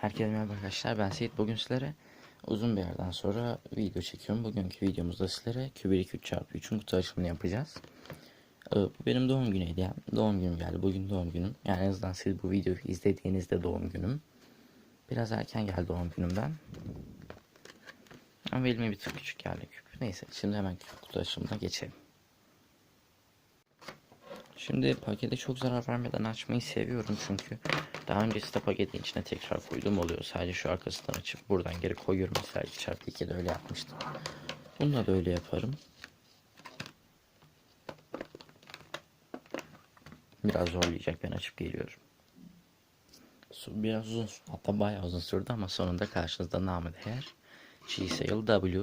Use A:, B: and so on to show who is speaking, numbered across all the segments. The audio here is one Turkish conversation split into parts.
A: Herkese merhaba arkadaşlar ben Seyit bugün sizlere uzun bir yerden sonra video çekiyorum. Bugünkü videomuzda sizlere Q1 3 çarpı 3'ün kutu açılımını yapacağız. Ee, Bu benim doğum günü hediyem. Doğum günüm geldi. Bugün doğum günüm. Yani en azından siz bu videoyu izlediğinizde doğum günüm. Biraz erken geldi doğum günümden. Ama elime bir tık küçük geldi küp. Neyse şimdi hemen kutu açılımına geçelim. Şimdi pakete çok zarar vermeden açmayı seviyorum çünkü daha öncesinde paketin içine tekrar koyduğum oluyor. Sadece şu arkasından açıp buradan geri koyuyorum. Mesela 2 çarpı 2'de öyle yapmıştım. Bunu da öyle yaparım. Biraz zorlayacak ben açıp geliyorum. Su Biraz uzun hatta bayağı uzun sürdü ama sonunda karşınızda namı değer. G-Sale W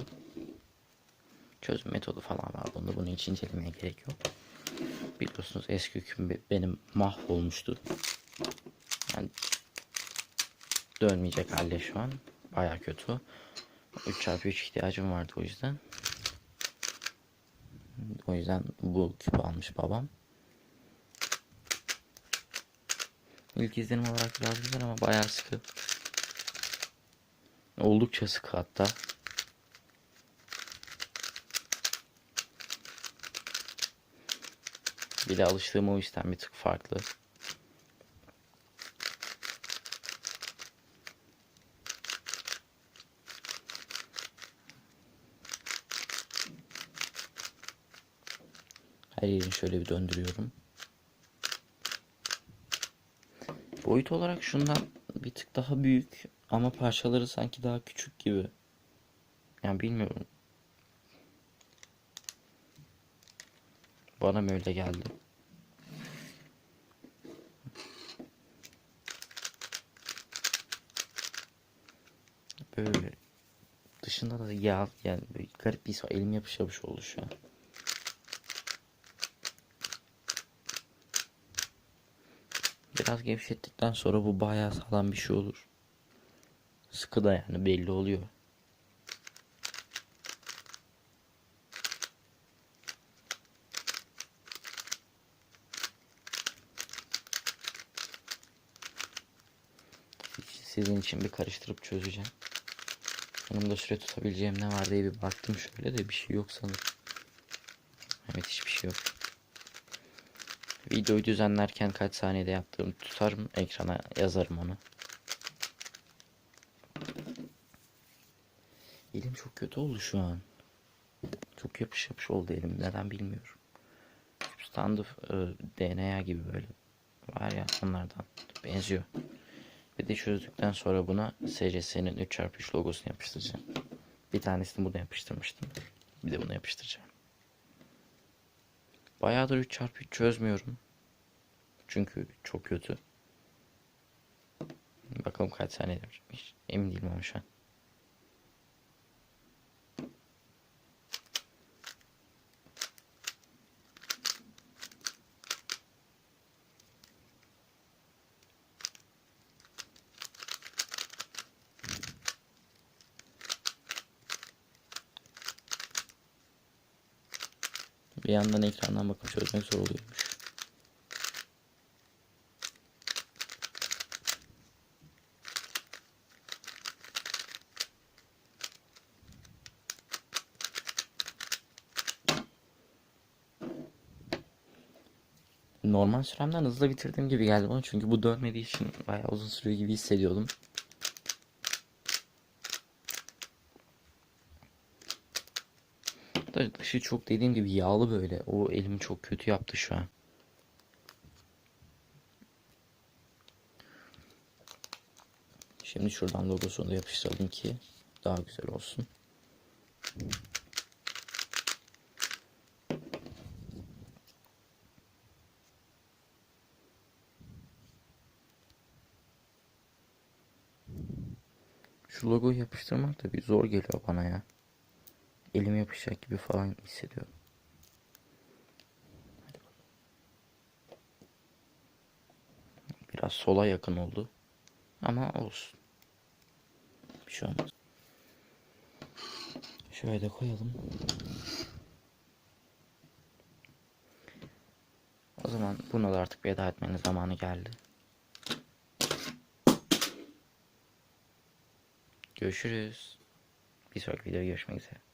A: çözüm metodu falan var bunda. Bunu hiç incelemeye gerek yok. Biliyorsunuz eski hüküm be- benim mahvolmuştu. Yani dönmeyecek halde şu an. Baya kötü. 3x3 ihtiyacım vardı o yüzden. O yüzden bu küpü almış babam. İlk izlenim olarak biraz güzel ama bayağı sıkı. Oldukça sıkı hatta. Bir de alıştığım o yüzden bir tık farklı. Her yerini şöyle bir döndürüyorum. Boyut olarak şundan bir tık daha büyük ama parçaları sanki daha küçük gibi. Yani bilmiyorum. Bana mı öyle geldi? Böyle dışında da yağ yani garip bir. Elim yapış yapış oldu şu an. Biraz gevşettikten sonra bu bayağı sağlam bir şey olur. Sıkı da yani belli oluyor. Sizin için bir karıştırıp çözeceğim. Yanımda süre tutabileceğim ne var diye bir baktım şöyle de bir şey yok sanırım. Evet hiçbir şey yok. Videoyu düzenlerken kaç saniyede yaptığımı tutarım. Ekrana yazarım onu. Elim çok kötü oldu şu an. Çok yapış yapış oldu elim. Neden bilmiyorum. Standı e, DNA gibi böyle. Var ya onlardan. Benziyor. Bir de çözdükten sonra buna SCS'nin 3x3 logosunu yapıştıracağım. Bir tanesini buna yapıştırmıştım. Bir de bunu yapıştıracağım. Bayağıdır 3x3 çözmüyorum. Çünkü çok kötü. Bakalım kaç saniye yapacakmış. Emin değilim ama şu an. Bir yandan ekrandan bakıp çözmek zor oluyormuş. Normal süremden hızlı bitirdiğim gibi geldi bana çünkü bu dönmediği için bayağı uzun sürüyor gibi hissediyordum. Da dışı çok dediğim gibi yağlı böyle. O elimi çok kötü yaptı şu an. Şimdi şuradan logosunu da yapıştıralım ki daha güzel olsun. Şu logoyu yapıştırmak da bir zor geliyor bana ya. Elim yapışacak gibi falan hissediyorum. Biraz sola yakın oldu. Ama olsun. Bir şey olmaz. Şöyle de koyalım. O zaman buna da artık veda etmenin zamanı geldi. Görüşürüz. Bir sonraki videoda görüşmek üzere.